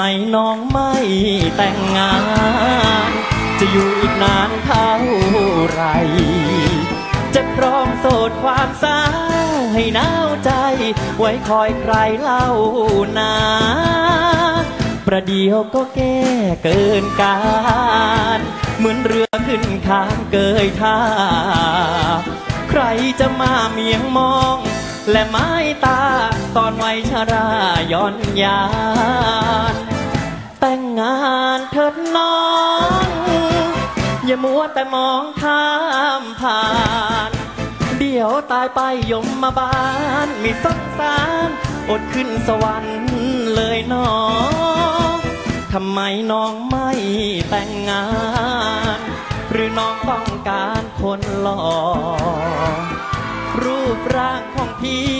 ไมน้องไม่แต่งงาน จะอยู่อีกนานเท่าไร จะครองโสดความสาให้หนาวใจ ไว้คอยใครเล่านาประเดี๋ยวก็แก้เกินการ เหมือนเรือขึ้นข้างเกยท่า ใครจะมาเมียงมอง และไม้ตาตอนวัยชราย้อนยาน แต่งงานเถิดน้อง อย่ามัวแต่มองข้ามผ่าน เดี๋ยวตายไปยมมาบานมีสงสารอดขึ้นสวรรค์เลยน้องทำไมน้องไม่แต่งงาน หรือน้องต้องการคนหล่อ รูปร่างของพี่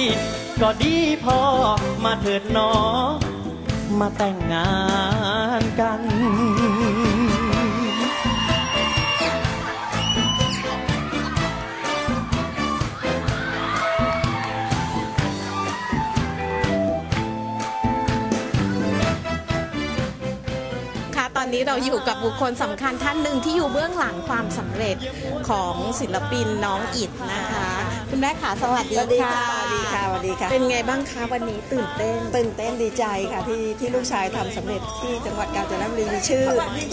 ก็ดีพอมาเถิดน้องมาแต่งงานกัน ค่ะตอนนี้เราอยู่กับบุคคลสำคัญท่านหนึ่งที่อยู่เบื้องหลังความสำเร็จของศิลปินน้องอิดนะคะ คุณแม่ขาสวัสดีสวัสดีค่ะค่ะสวัสดีค่ะสวัสดีค่ะ เป็นไงบ้างคะวันนี้ตื่นเต้น ตื่นเต้นดีใจค่ะที่ที่ลูกชายทำสำเร็จที่จังหวัดกาญจนบุรีมีชื่อ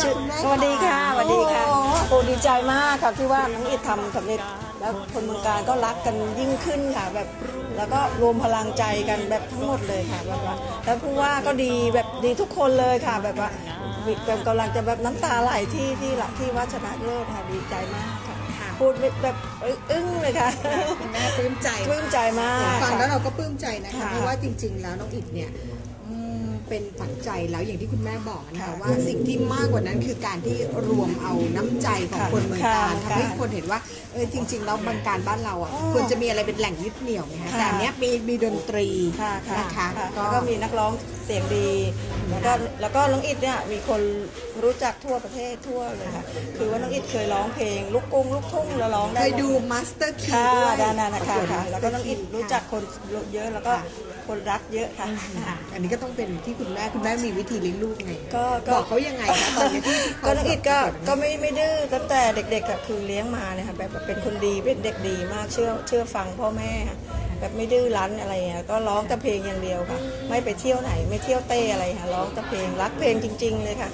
ชื่อสวัสดีค่ะสวัสดีค่ะโอ้ดีใจมากค่ะที่ว่าน้องอิดทำสำเร็จแล้วคนเมืองการก็รักกันยิ่งขึ้นค่ะแบบแล้วก็รวมพลังใจกันแบบทั้งหมดเลยค่ะแบบว่าแล้วผู้ว่าก็ดีแบบดีทุกคนเลยค่ะ แบบว่าแบบกำลังจะแบบน้ำตาไหลที่ที่หลักที่วัดชนะเลิศค่ะดีใจมากค่ะค่ะ พูดแบบอึ้งเลยค่ะคุณแม่ปลื้มใจปลื้มใจมาก ฟังค่ะแล้วเราก็ปลื้มใจนะคะค่ะเพราะว่าจริง ๆ แล้วน้องอิดเนี่ยอืม เป็นปัจจัยแล้วอย่างที่คุณแม่บอกนะคะค่ะว่าสิ่งที่มากกว่านั้นคือการที่รวมเอาน้ำใจของค่ะคนเมืองการค่ะทำให้คนเห็นว่าเออจริงๆแล้วเมืองการบ้านเราอะอ๋อควรจะมีอะไรเป็นแหล่งยึดเหนี่ยวนะคะค่ะแต่อันเนี้ยมีมีดนตรีค่ะค่ะนะคะค่ะก็แล้วก็มีนักร้องเสียงดี แล้วก็แล้วก็น้องอิดเนี่ยมีคนรู้จักทั่วประเทศทั่วเลยค่ะคือว่าน้องอิดเคยร้องเพลงลูกกรุงลูกทุ่งแล้วร้องเคได้ยดูมาสเตอร์คีค่ะด้วยด้านนั้นนะคะประกวดค่ะแล้วก็น้องอิดรู้จักคนเยอะแล้วก็ค่ะคนรักเยอะค่ะค่ะอันนี้ก็ต้องเป็นที่คุณแม่คุณแม่มีวิธีเลี้ยงลูกไงก็ก็บอกเขายังไงคะตอนนี้ที่เขาก็น้องอิดก็ประวดก็ไม่ไม่ดื้อตั้งแต่เด็กๆอะคือเลี้ยงมาเนี่ยค่ะแบบเป็นคนดีเป็นเด็กดีมากเชื่อเชื่อฟังพ่อแม่ค่ะแบบไม่ดื้อรั้นอะไรเงี้ยก็ร้องแต่เพลงอย่างเดียวค่ะ ไม่ไปเที่ยวไหนไม่เที่ยวเต้อะไรค่ะร้องแต่เพลงรักเพลงจริง ๆ เลยค่ะ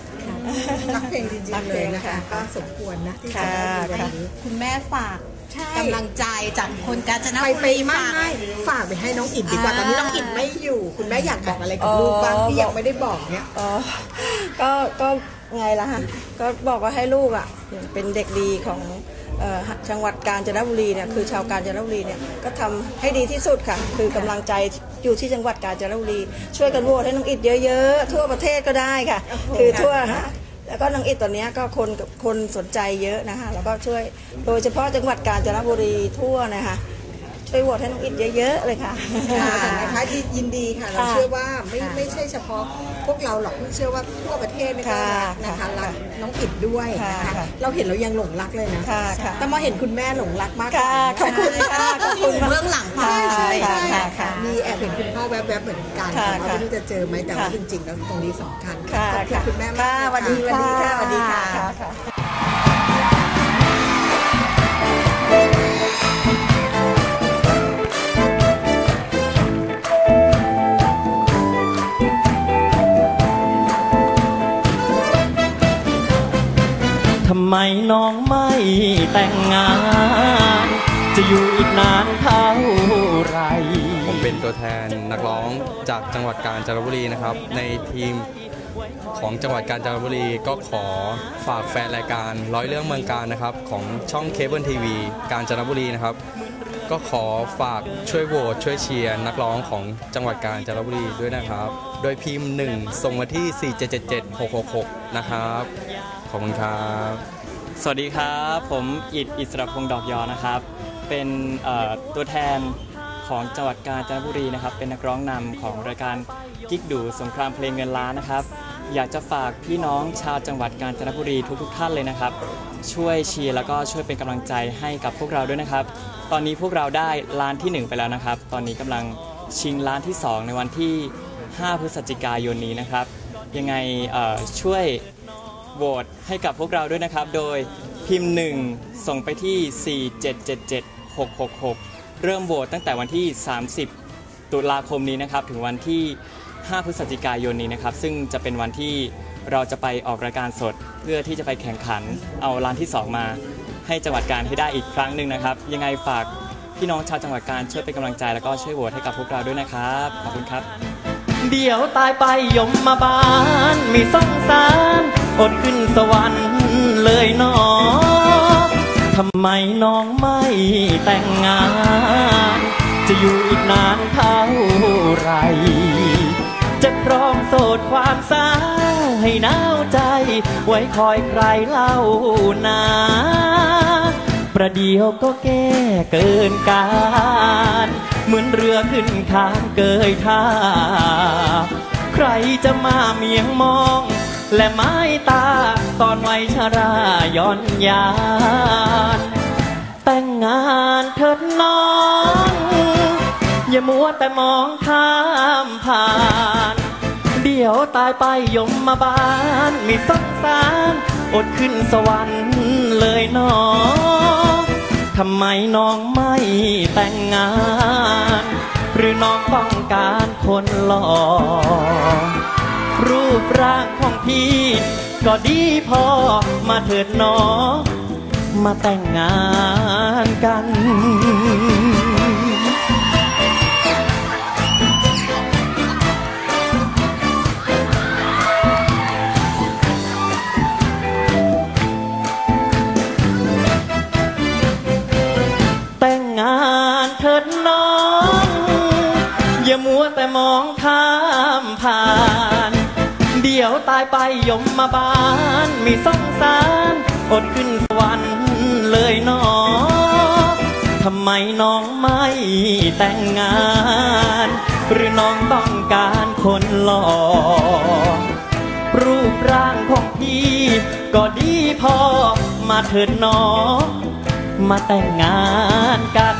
รักเพลงจริงรักๆเพเลลยงนะคะค่ะก็สมควรนะที่จะค่ะได้มีวันค่ะนี้คุณแม่ฝากใช่กำลังใจจากคนกาญจนไปบุไปรีไม่ฝากไม่ฝากไปให้น้องอิดดีกว่าอ่าตอนนี้น้องอิดไม่อยู่ คุณแม่อยากบอกอะไรกับลูกบ้างอ๋อที่ยังไม่ได้บอกเนี่ยอ๋อก็ก็ไงล่ะฮะก็บอกว่าให้ลูกอะเป็นเด็กดีของเอ่อจังหวัดกาญจนบุรีเนี่ยคือชาวกาญจนบุรีเนี่ยก็ทำให้ดีที่สุดค่ะ คือกำลังใจอยู่ที่จังหวัดกาญจนบุรี ช่วยกันโหวตให้น้องอิดเยอะๆ ทั่วประเทศก็ได้ค่ะ คือทั่วฮะแล้วก็น้องอิดตอนเนี้ยก็คนกับคนสนใจเยอะนะคะแล้วก็ช่วยโดยเฉพาะจังหวัดกาญจนบุรีทั่วนะคะ ช่วยโหวตให้น้องอิดเยอะๆเลยค่ะ ค่ะนะคะยินดีค่ะ เราค่ะเชื่อว่าไม่ค่ะไม่ใช่เฉพาะพวกเราหรอกเชื่อว่าทั่วประเทศนี่ก็ค่ะรักนะคะค่ะรักน้องอิดด้วยนะค่ะคะค่ะเราเห็นเรายังหลงรักเลยนะค่ะค่ะแต่มาเห็นคุณแม่หลงรักมากกค่ะว่าขอบคุณค่ะขอบคุณมากเบื้องหลังความใช่สำใช่เร็จใช่ค่ะค่ะมีแอบเห็นคุณพ่อแวบๆเหมือนกันค่ะแต่ว่าค่ะไม่รู้จะเจอไหมแต่ว่าค่ะ จริงๆแล้วตรงนี้สำคัญค่ะขอบคุณค่ะคุณแม่มากค่ะสวัสดีเลยสวัสดีค่ะสวัสดีค่ะ ค่ะค่ะ น้องไม่แต่งงาน จะอยู่อีกนานเท่าไร ผมเป็นตัวแทนนักร้องจากจังหวัดกาญจนบุรีนะครับ ในทีมของจังหวัดกาญจนบุรีก็ขอฝากแฟนรายการร้อยเรื่องเมืองการนะครับ ของช่องเคเบิลทีวีกาญจนบุรีนะครับ ก็ขอฝากช่วยโหวตช่วยเชียร์นักร้องของจังหวัดกาญจนบุรีด้วยนะครับ โดยพิมพ์ 1 ส่งมาที่ 4777666 นะครับ ขอบคุณครับ สวัสดีครับ ผมอิดอิสระพงษ์ดอกยอนะครับ เป็นตัวแทนของจังหวัดกาญจนบุรีนะครับ เป็นนักร้องนำของรายการกิ๊กดูสงครามเพลงเงินล้านนะครับ อยากจะฝากพี่น้องชาวจังหวัดกาญจนบุรีทุกๆท่านเลยนะครับ ช่วยเชียร์แล้วก็ช่วยเป็นกำลังใจให้กับพวกเราด้วยนะครับ ตอนนี้พวกเราได้ล้านทีหนึ่1 ไปแล้วนะครับ ตอนนี้กำลังชิงล้านที่ 2 ในวันที่ 5 พฤศจิกายนนี้นะครับ ยังไงช่วย โหวตให้กับพวกเราด้วยนะครับ โดยพิมพ์ 1 ส่งไปที่ 4777666 เริ่มโหวตตั้งแต่วันที่ 30 ตุลาคมนี้นะครับ ถึงวันที่ 5 พฤศจิกายนนี้นะครับ ซึ่งจะเป็นวันที่เราจะไปออกรายการสด เพื่อที่จะไปแข่งขันเอาร้านที่ 2 มาให้จังหวัดการให้ได้อีกครั้งหนึ่งนะครับ ยังไงฝากพี่น้องชาวจังหวัดการช่วยเป็นกำลังใจแล้วก็ช่วยโหวตให้กับพวกเราด้วยนะครับ ขอบคุณครับ เดี๋ยวตายไปยมมาบานมีสงสารอดขึ้นสวรรค์เลยนอทำไมน้องไม่แต่งงาน จะอยู่อีกนานเท่าไหรจะครองโสดความสาให้หนาวใจ ไว้คอยใครเล่านาประเดี๋ยวก็แก้เกินการ เหมือนเรือขึ้นค้างเกยท่า ใครจะมาเมียงมอง และไม้ตาตอนวัยชราย้อนยาน แต่งงานเถิดน้อง อย่ามัวแต่มองข้ามผ่าน เดี๋ยวตายไปยมมาบานมีสงสาร อดขึ้นสวรรค์เลยหนอทำไมน้องไม่แต่งงาน หรือน้องต้องการคนหล่อ รูปร่างของพี่ ก็ดีพอมาเถิดน้อง มาแต่งงานกัน มัวแต่มองข้ามผ่าน เดี๋ยวตายไปยมมาบานมีสงสารอดขึ้นสวรรค์เลยนอทำไมน้องไม่แต่งงาน หรือน้องต้องการคนหล่อ รูปร่างของพี่ก็ดีพอ มาเถิดหนอง มาแต่งงานกัน